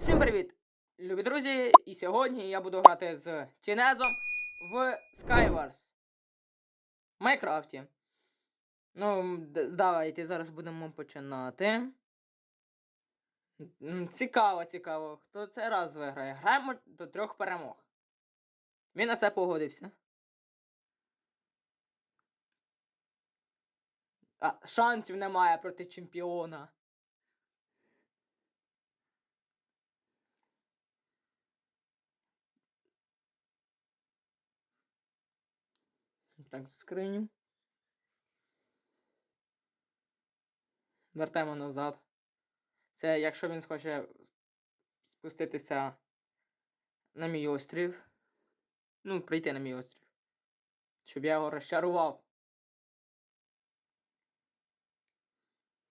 Всім привіт, любі друзі! І сьогодні я буду грати з Тінезом в Skywars. В Майнкрафті. Ну, давайте зараз будемо починати. Цікаво, цікаво. Хто цей раз виграє? Граємо до трьох перемог. Він на це погодився. А, шансів немає проти чемпіона. Так, скриню. Вертаємо назад. Це якщо він схоче спуститися на мій острів. Ну, прийти на мій острів. Щоб я його розчарував.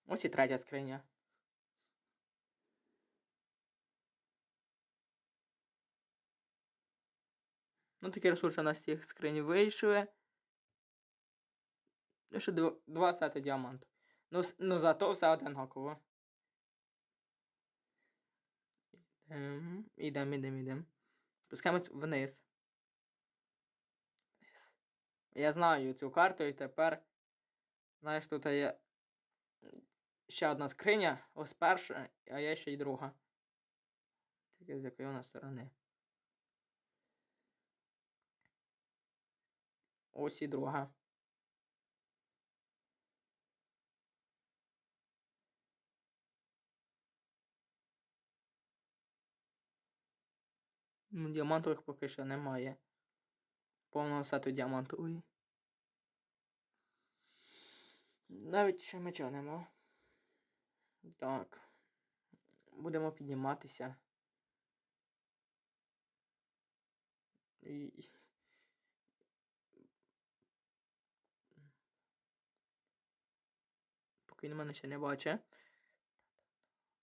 Ось і третя скриня. Ну, такі ресурси у нас з цих скринь вийшли. Ну, ще дв- два сети діаманту. Ну, ну зато все одинаково. Ідем, ідем, ідем, ідем. Спускаємось вниз. Вниз. Я знаю цю карту і тепер. Знаєш, тут є ще одна скриня. Ось перша, а є ще й друга. Тільки з якої вона сторони. Ось і друга. Ну, діамантових поки що немає. Повного сету діамантової. Навіть ще меча нема. Так. Будемо підніматися. І... Поки він мене ще не бачить.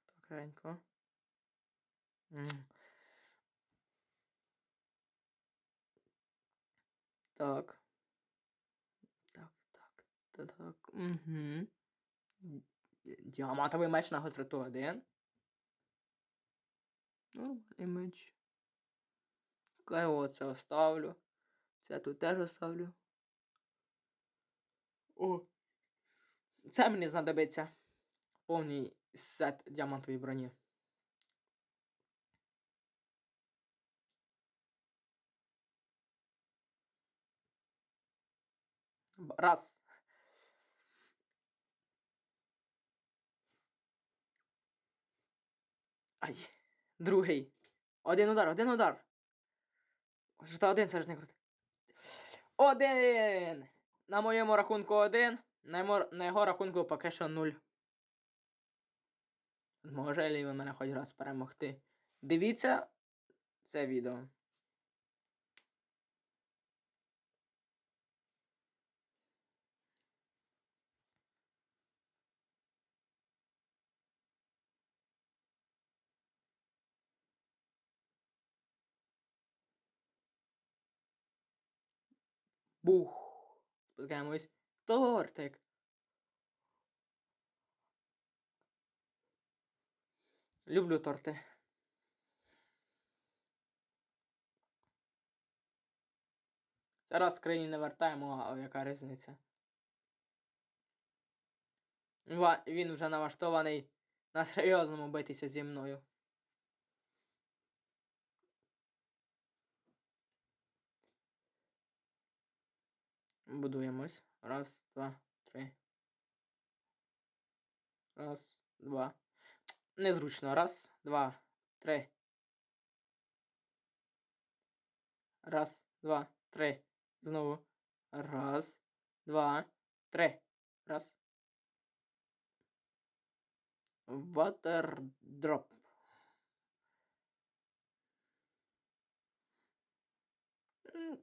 Так, ренько. Так. Так, так, так, так. Угу. Діамантовий меч на гостроту 1. Нормальний меч. Я оце оставлю. Це тут теж оставлю. О! Це мені знадобиться повний сет діамантової броні. Раз. Ай. Другий. Один удар, один удар. Та один, це ж не круто. Один! На моєму рахунку один. На йому, на його рахунку поки що нуль. Може він мене хоч раз перемогти? Дивіться це відео. Бух. Спускаємось. Тортик. Люблю торти. Зараз країні не вертаємо, а яка різниця? Він вже налаштований на серйозному битися зі мною. Будуємось. Раз, два, три. Раз, два. Незручно. Раз, два, три. Раз, два, три. Знову. Раз, два, три. Раз. Ватердроп.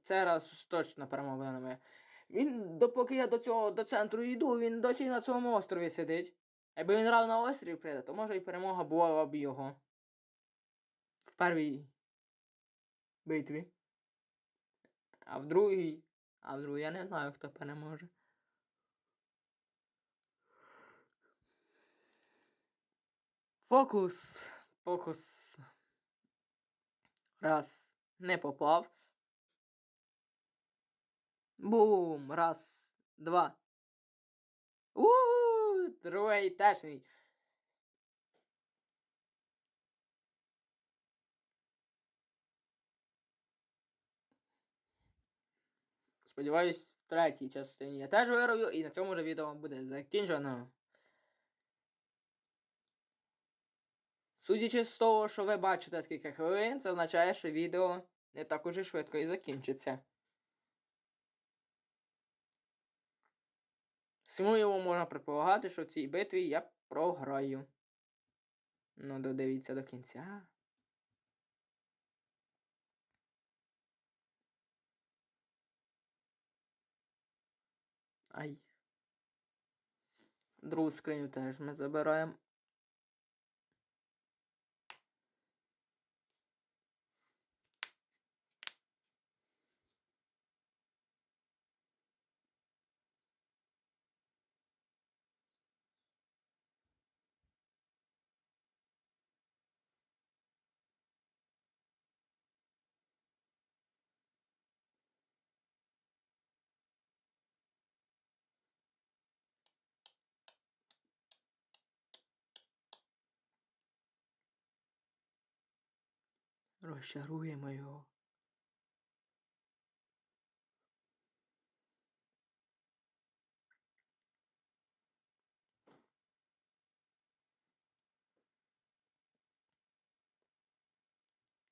Це раз точно перемога на моя. Він, допоки я до цього до центру йду, він досі на цьому острові сидить. Якби він рано на острів прийде, то може і перемога була б його. В першій битві. А в другій. А в другій я не знаю, хто переможе. Фокус. Фокус. Раз. Не попав. Бум! Раз, два. у мій. Сподіваюсь, в третій частині я теж вирою, і на цьому вже відео буде закінчено. Судячи з того, що ви бачите скільки хвилин, це означає, що відео не так уже швидко і закінчиться. Сміливо можна предполагати, що в цій битві я програю. Ну, додивіться до кінця. Ай. Другу скриню теж ми забираємо. Розчаруємо його.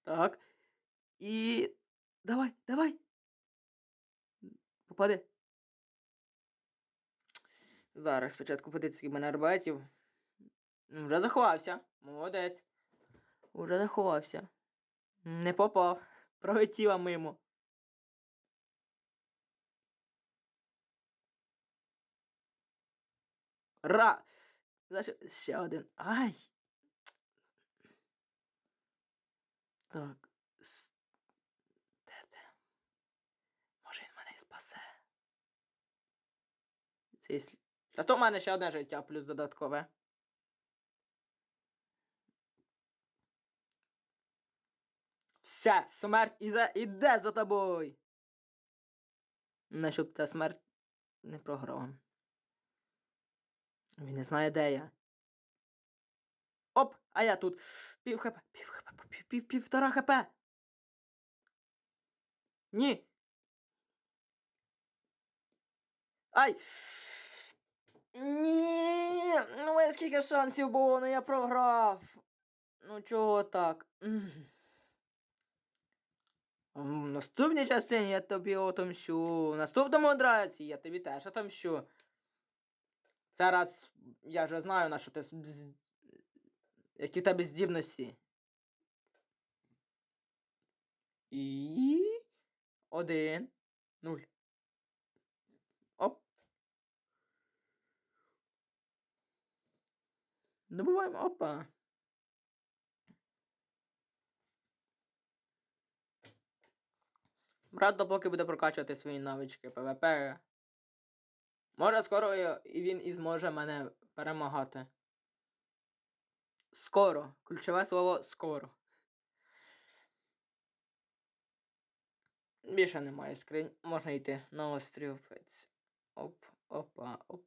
Так. І. Давай, давай. Попади. Зараз спочатку подивитися, мене арбатів. Вже заховався. Молодець. Уже заховався. Не попав. Пролетіла мимо. Ра! Ще один. Ай! Так. Де де? Може він мене спасе. Це. А то в мене ще одне життя, плюс додаткове. Вся смерть іде, іде за тобою. Не щоб та смерть не програла. Він не знає, де я. Оп! А я тут. Пів хп, пів хп, пів, пів, півтора хп. Ні. Ай! Ні. Ну скільки шансів було, ну я програв. Ну чого так? В наступній частині я тобі отомщу. В наступному драці я тобі теж отомщу. Зараз я вже знаю, на що ти. Які в тебе здібності. І. Один. Нуль. Оп. Добуваємо. Опа. Брат допоки буде прокачувати свої навички ПВП. Може скоро він і зможе мене перемагати. Скоро. Ключове слово скоро. Більше немає скринь. Можна йти на острів. Оп, опа, оп.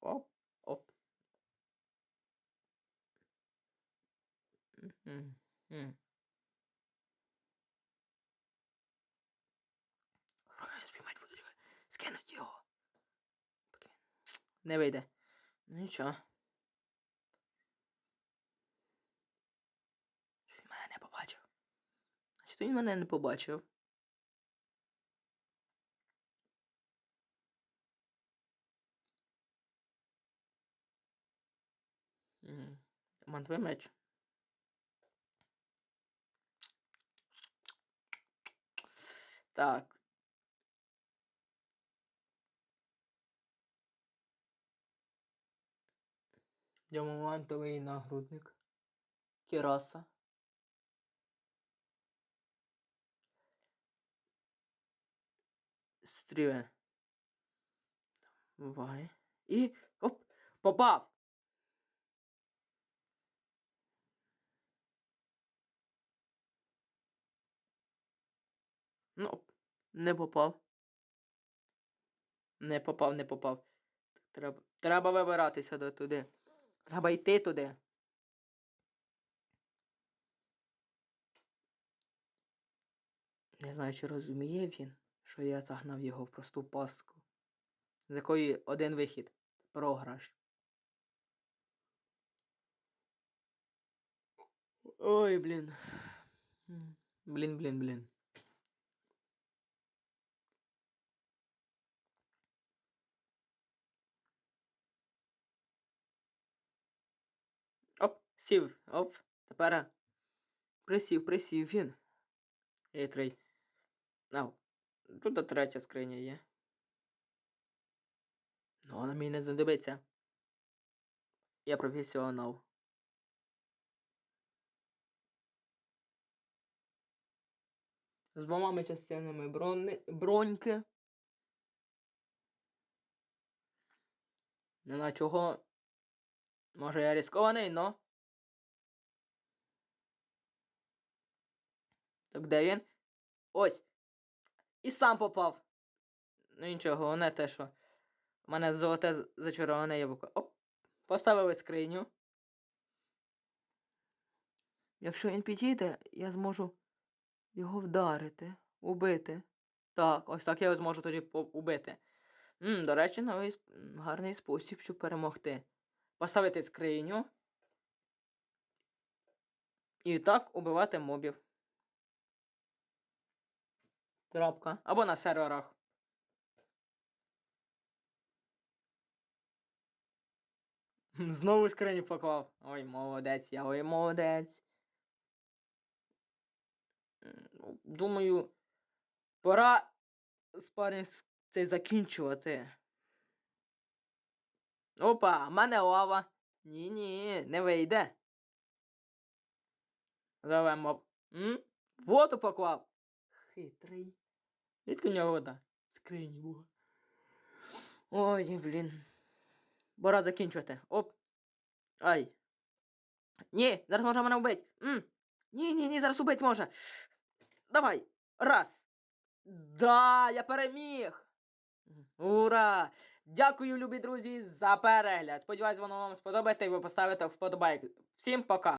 Оп, оп. Мгм, м. Ой, Спіймать буду. чекай. Скинуть його. Блін. Не вийде. Ну нічого. Що він мене не побачив. Значить, він мене не побачив. Мантовий меч. Так. Діамантовий нагрудник. Кіраса. Стріве. Давай. І... Оп! Попав! Ну, не попав. Не попав, не попав. Треба треба вибиратися до туди. Треба йти туди. Не знаю, чи розуміє він, що я загнав його в просту пастку, з якої один вихід програш. Ой, блін. Блін, блін, блін. Оп, сів, оп. Тепер присів, присів він. Хитрий. Ау. Тут третя скриня є. Ну, вона мені не знадобиться. Я професіонал. З двома частинами брони... броньки. Не знаю чого. Може я рискований, но. Так де він? Ось. І сам попав. Ну нічого, головне те, що в мене золоте зачароване яблуко. Оп. Поставили скриню. Якщо він підійде, я зможу його вдарити, убити. Так, ось так я його зможу тоді убити. м до речі, новий гарний спосіб, щоб перемогти. Поставити скриню. І так убивати мобів. Трапка. Або на серверах. Знову скриню поклав. Ой, молодець, я ой, молодець. Ну, Думаю, пора спарінг цей закінчувати. Опа, в мене лава. Ні-ні, не вийде. Давай моб. М? Воду поклав. Хитрий. Відки в нього вода? В скрині була. Ой, блін. Пора закінчувати. Оп. Ай. Ні, зараз може мене вбити. Ні, ні, ні, зараз убить може. Давай. Раз. Да, я переміг. Ура! Дякую, любі друзі, за перегляд. Сподіваюсь, воно вам сподобається і ви поставите вподобайк. Всім пока!